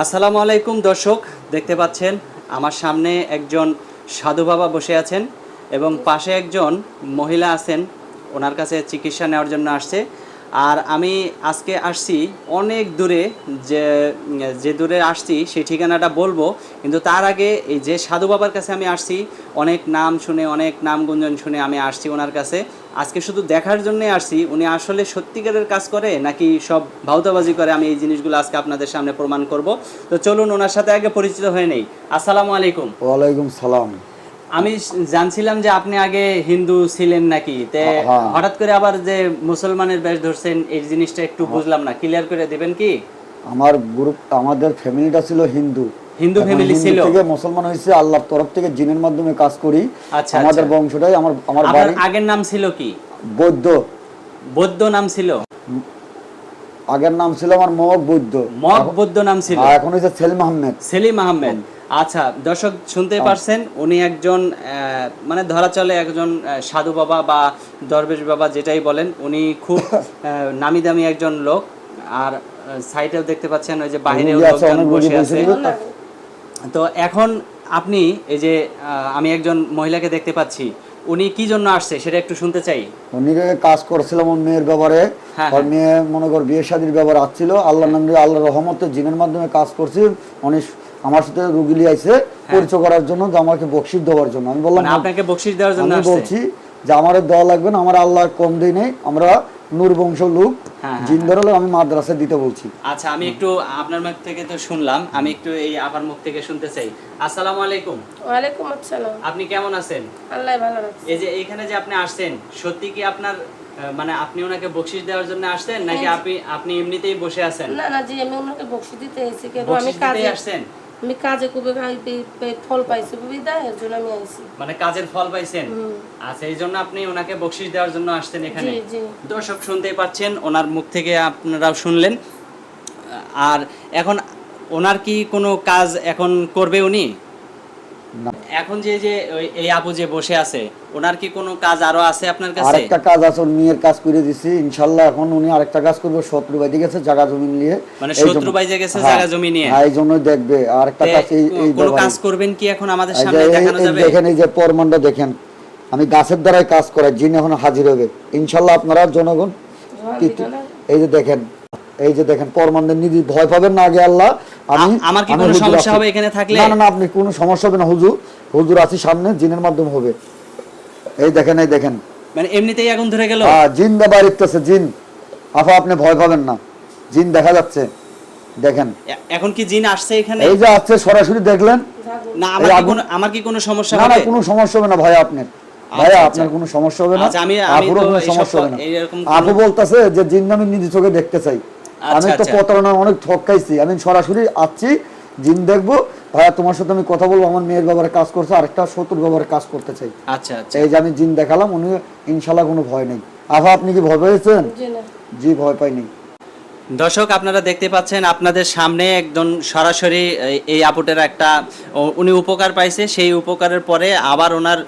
আসসালামু আলাইকুম দর্শক, দেখতে পাচ্ছেন আমার সামনে একজন সাধু বাবা বসে আছেন এবং পাশে একজন মহিলা আছেন, ওনার কাছে চিকিৎসা নেওয়ার জন্য আসছে। আর আমি আজকে আসছি অনেক দূরে, যে যে দূরে আসছি সেই ঠিকানাটা বলব, কিন্তু তার আগে এই যে সাধু বাবার কাছে আমি আসছি, অনেক নাম শুনে, অনেক নাম গুঞ্জন শুনে আমি আসছি ওনার কাছে। আজকে শুধু দেখার জন্যই আসছি। উনি আসলে সত্যিকারের কাজ করে নাকি সব ভাউতাবাজি করে? আমি এই জিনিসগুলো আজকে আপনাদের সামনে প্রমাণ করব। তো চলুন ওনার সাথে আগে পরিচিত হয়ে নেই। আসসালামু আলাইকুম। ওয়ালাইকুম সালাম। আমি জানছিলাম যে আপনি আগে হিন্দু ছিলেন নাকি? তে হ্যাঁ। হঠাৎ করে আবার যে মুসলমানের বেশ ধরছেন এই জিনিসটা একটু বুঝলাম না। ক্লিয়ার করে দেবেন কি? আমার গ্রুপ আমাদের ফ্যামিলিটা ছিল হিন্দু। হিন্দু হিন্দু ছিল? থেকে মুসলমান আল্লাহর তরফ থেকে জিনের মাধ্যমে কাজ করি। আচ্ছা, আমাদের আচ্ছা। বংশটাই আমার আমার বাড়ি আগের নাম ছিল কি? বৌদ্ধ। বৌদ্ধ নাম ছিল? আগের নাম ছিল আমার মগ বৌদ্ধ। মগ বৌদ্ধ নাম ছিল? এখন সেলিম আহমেদ। সেলিম আহমেদ। আচ্ছা দর্শক শুনতে পারছেন উনি একজন মানে ধরা চলে একজন সাধু বাবা বা দরবেশ বাবা যেটাই বলেন উনি খুব নামি দামি একজন লোক। আর সাইটেও দেখতে পাচ্ছেন ওই যে আছে, লোকজন বসে আছে। তো এখন আপনি এই যে আমি একজন মহিলাকে দেখতে পাচ্ছি উনি কি জন্য আসছে সেটা একটু শুনতে চাই। উনি কাজ করছিলাম ওর মেয়ের ব্যাপারে হ্যাঁ, ওর মেয়ে মনে কর বিয়ে শাদির ব্যাপারে আসছিল আল্লাহ নাম আল্লাহ রহমতে জিনের মাধ্যমে কাজ করছি উনি আমার সাথে রুগী লিয়ে আইছে পরিচয় করার জন্য আমাকে বকশিস দেওয়ার জন্য। আমি বললাম মানে আপনাকে বকশিস দেওয়ার জন্য আমি বলছি যে আমার দেওয়া লাগবে না আমার আল্লাহ কম দিই নেই আমরা নূর বংশ লোক হ্যাঁ, হ্যাঁ, জিন ধরলে আমি মাদ্রাসা দিতে বলছি। আচ্ছা আমি একটু আপনার মুখ থেকে তো শুনলাম আমি একটু এই আপার মুখ থেকে শুনতে চাই। আসসালামু আলাইকুম। ওয়ালাইকুম আসসালাম। আপনি কেমন আছেন? আল্লাহ ভালো রাখছে। এই যে এইখানে যে আপনি আসছেন সত্যি কি আপনার মানে আপনি ওনাকে বকশিস দেওয়ার জন্য আসছেন নাকি আপনি আপনি এমনিতেই বসে আছেন? না না জি আমি ওনাকে বকশি দিতে এসেছি কেন? আমি কাজে আসছেন? আমি কাজে খুব ফল পাইছি সুবিধা এর জন্য আমি আইছি। মানে কাজের ফল পাইছেন? আর আচ্ছা এই জন্য আপনি ওনাকে বকশিস দেওয়ার জন্য আসছেন এখানে? দর্শক শুনতেই পাচ্ছেন ওনার মুখ থেকে আপনারাও শুনলেন। আর এখন ওনার কি কোনো কাজ এখন করবে উনি। এখন যে যে এই আপু যে বসে আছে ওনার কি কোনো কাজ আরও আছে আপনার কাছে? আরেকটা কাজ আছে ওর মেয়ের কাজ করে দিছি। ইনশাল্লাহ এখন উনি আরেকটা কাজ করবে শত্রু বাইতে গেছে জায়গা জমি নিয়ে। মানে শত্রু বাইজে গেছে হ্যাঁ, জায়গা জমি নিয়ে? হ্যাঁ এই জন্যই দেখবে। আরেকটা কাজ এই এই কোনো কাজ করবেন কি এখন আমাদের সামনে দেখানো যাবে? দেখেন এই যে প্রমাণটা দেখেন আমি গাছের দ্বারাই কাজ করাই জিন এখন হাজির হবে। ইনশাল্লাহ আপনারা জনগণ এই যে দেখেন এই যে দেখেন পরমানদের নিধি ভয় পাবেন না আগে আল্লাহ। আমি আমার কি কোনো সমস্যা হবে এখানে থাকলে? না না আপনি কোনো সমস্যা হবে না হুজুর। হুজুর আছি সামনে জিনের মাধ্যমে হবে। এই দেখেন এই দেখেন। মানে এমনিতেই আগুন ধরে গেল? হ্যাঁ জিন দা বাড়িতেছে জিন। আফা আপনি ভয় পাবেন না। জিন দেখা যাচ্ছে। দেখেন। এখন কি জিন আসছে এখানে? এই যে আছে সরাসরি দেখলেন? না আমার কি কোনো আমার কি কোনো সমস্যা না না হবে? কোনো সমস্যা হবে না ভাই আপনার। ভাইয়া আচ্ছা। আপনার কোনো সমস্যা হবে না? আচ্ছা, আমি- আমি আপুরও কোনো সমস্যা হবে না। আপু বলতেছে যে জিন আমি নিজে চোখে দেখতে চাই। আচ্ছা, আমি তো আচ্ছা। প্রতারণা অনেক ঠকাইছি। আমি সরাসরি আসছি জিম দেখব। ভাইয়া তোমার সাথে আমি কথা বলব আমার মেয়ের ব্যাপারে কাজ করছে আরেকটা শত্রুর ব্যাপারে কাজ করতে চাই। আচ্ছা আচ্ছা। এই যে আমি জিন দেখালাম উনি ইনশাল্লাহ কোনো ভয় নেই। আফা আপনি কি ভয় পেয়েছেন? জি না। জি ভয় পাইনি। দর্শক আপনারা দেখতে পাচ্ছেন আপনাদের সামনে একজন সরাসরি এই- আপুটের একটা উনি উপকার পাইছে। সেই উপকারের পরে আবার ওনার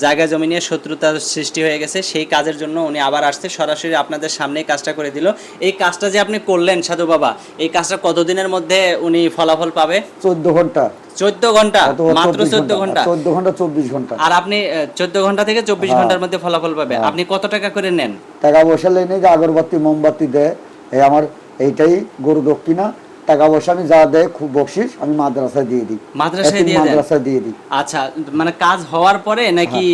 জায়গা জমি নিয়ে শত্রুতার সৃষ্টি হয়ে গেছে। সেই কাজের জন্য উনি আবার আসছে। সরাসরি আপনাদের সামনে কাজটা করে দিল। এই কাজটা যে আপনি করলেন সাধু বাবা এই কাজটা কতদিনের মধ্যে উনি ফলাফল পাবে? চোদ্দ ঘণ্টা। চোদ্দ ঘণ্টা? মাত্র চোদ্দ ঘণ্টা? চোদ্দ ঘণ্টা চব্বিশ ঘণ্টা। আর আপনি চোদ্দ ঘণ্টা থেকে চব্বিশ হ্যাঁ। ঘণ্টার মধ্যে ফলাফল পাবে আপনি কত টাকা করে নেন? টাকা পয়সা লেনে যে আগরবাতি মোমবাতি দেয়। এই আমার এইটাই গরু দক্ষিণা টাকা পয়সা আমি যা দেয় খুব বকশিস আমি মাদ্রাসায় দিয়ে দিই। মাদ্রাসায় দিয়ে মাদ্রাসায় দিয়ে দিই। আচ্ছা মানে কাজ হওয়ার পরে নাকি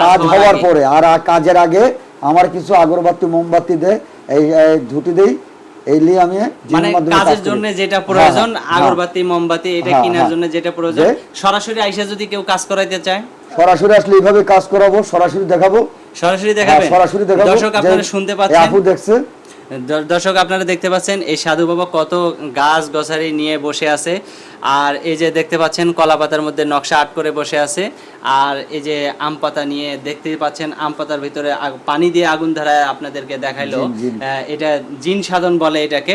কাজ হওয়ার পরে আর কাজের আগে আমার কিছু আগরবাতি মোমবাতি দেয় এই ধুতি দেই আমি মানে কাজের জন্য যেটা হ্যাঁ, প্রয়োজন হ্যাঁ, আগরবাতি মোমবাতি এটা হ্যাঁ, কেনার হ্যাঁ। জন্য যেটা প্রয়োজন সরাসরি আইসা যদি কেউ কাজ করাইতে চায়? সরাসরি আসলে এইভাবে কাজ করাবো সরাসরি দেখাবো। সরাসরি দেখাবেন হ্যাঁ, সরাসরি দেখাবো। দর্শক আপনারা শুনতে পাচ্ছেন? আপু দেখছে দ- দর্শক আপনারা দেখতে পাচ্ছেন এই সাধু বাবা কত গাছ গছারি নিয়ে বসে আছে। আর এই যে দেখতে পাচ্ছেন কলাপাতার মধ্যে নকশা আট করে বসে আছে। আর এই যে আম পাতা নিয়ে দেখতেই পাচ্ছেন আম পাতার ভিতরে পানি দিয়ে আগুন ধরায় আপনাদেরকে দেখাইলো। এটা জিন সাধন বলে এটাকে।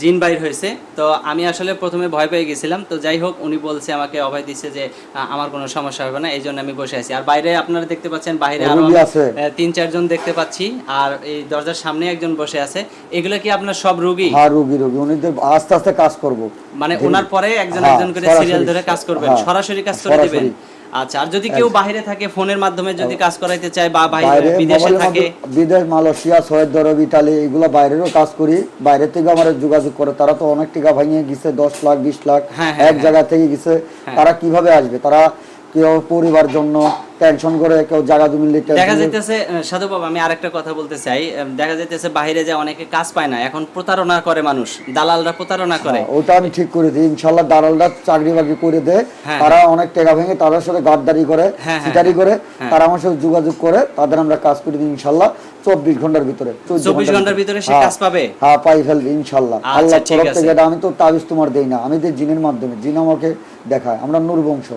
জিন বাইর হয়েছে। তো আমি আসলে প্রথমে ভয় পেয়ে গেছিলাম। তো যাই হোক উনি বলছে আমাকে অভয় দিচ্ছে যে আমার কোনো সমস্যা হবে না এই জন্য আমি বসে আছি। আর বাইরে আপনারা দেখতে পাচ্ছেন বাইরে আরও তিন চারজন দেখতে পাচ্ছি। আর এই দরজার সামনে একজন বসে আছে। এগুলো কি আপনার সব রুগী? হ্যাঁ রুগী রুগী। উনি তো আস্তে আস্তে কাজ করব। মানে ওনার পরে একজন একজন করে সিরিয়াল ধরে কাজ করবেন। হ্যাঁ, সরাসরি কাজ করে দিবেন। আচ্ছা আর যদি কেউ বাইরে থাকে ফোনের মাধ্যমে যদি কাজ করাইতে চায় বা বাইরে বিদেশে থাকে? বিদেশ মালয়েশিয়া সৌদি আরব ইটালি এগুলো বাইরেরও কাজ করি। বাইরে থেকে আমার যোগাযোগ করে। তারা তো অনেক টাকা ভাঙিয়ে গেছে দশ লাখ বিশ লাখ হ্যাঁ, হ্যাঁ, এক জায়গা থেকে গেছে। তারা কীভাবে আসবে? তারা কেউ পরিবার জন্য টেনশন করে কেউ জায়গা জমি নিতে দেখা যাইতেছে সাধু বাবা আমি আরেকটা কথা বলতে চাই। দেখা যাইতেছে বাইরে যে অনেকে কাজ পায় না এখন প্রতারণা করে মানুষ দালালরা প্রতারণা করে। হ্যাঁ, ওটা আমি ঠিক করে দিই দালালরা চাকরি বাকরি করে দেয়। হ্যাঁ, তারা অনেক টাকা ভেঙে তাদের সাথে গাদ্দারি করে হ্যাঁ, সিটারি করে তারা আমার সাথে যোগাযোগ করে তাদের আমরা কাজ করে দিই ইনশাল্লাহ চব্বিশ ঘণ্টার ভিতরে চব্বিশ ঘণ্টার ভিতরে। সে কাজ পাবে? হ্যাঁ পাই ফেলবে ইনশাল্লাহ। আচ্ছা, আল্লাহ তরফ থেকে আমি তো তাবিজ তোমার দেই না আমি দিই জিনের মাধ্যমে জিন আমাকে দেখায় আমরা নূর বংশ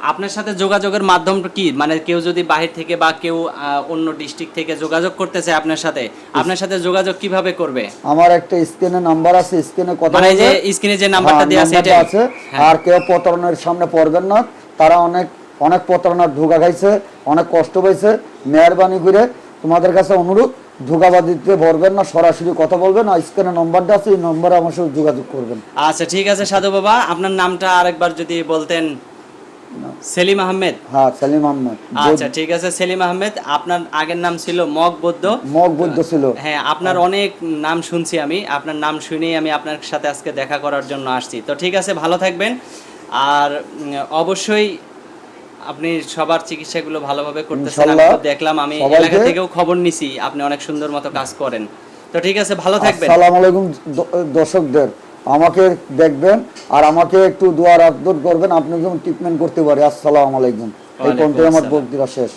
আপনার সাথে যোগাযোগের মাধ্যম কি? মানে কেউ যদি বাহির থেকে বা কেউ অন্য ডিস্ট্রিক্ট থেকে যোগাযোগ করতে চায় আপনার সাথে আপনার সাথে যোগাযোগ কীভাবে করবে? আমার একটা স্ক্রিনে নাম্বার আছে স্ক্রিনে কথা মানে যে স্ক্রিনে যে নাম্বারটা হ্যাঁ, দেওয়া আছে এটাই? আছে। হ্যাঁ। আর কেউ প্রতারণার সামনে পড়বেন না। তারা অনেক অনেক প্রতারণার ধোকা খাইছে অনেক কষ্ট পাইছে। মেহরবানি করে তোমাদের কাছে অনুরোধ ধোকাবাদিতে ভরবেন না সরাসরি কথা বলবেন। আর স্ক্রিনে নম্বরটা আছে এই নম্বরে আমার সাথে যোগাযোগ করবেন। আচ্ছা ঠিক আছে সাধু বাবা। আপনার নামটা আরেকবার যদি বলতেন। সেলিম আহমেদ? হ্যাঁ সালিম আহমেদ আচ্ছা ঠিক আছে সেলিম আহমেদ। আপনার আগের নাম ছিল মগ বৌদ্ধ। মগ বুদ্ধ ছিল। হ্যাঁ আপনার অনেক নাম শুনছি আমি। আপনার নাম শুনেই আমি আপনার সাথে আজকে দেখা করার জন্য আসছি। তো ঠিক আছে ভালো থাকবেন। আর অবশ্যই আপনি সবার চিকিৎসাগুলো ভালোভাবে করতেছেন। আমি দেখলাম আমি এলাকা থেকেও খবর নিছি। আপনি অনেক সুন্দর মতো কাজ করেন। তো ঠিক আছে ভালো থাকবেন। আসসালামু আলাইকুম দর্শকদের। আমাকে দেখবেন আর আমাকে একটু দোয়ার আদর করবেন। আপনি যেমন ট্রিটমেন্ট করতে পারে আসসালামু আলাইকুম। এই পর্যন্ত আমার বক্তৃতা শেষ।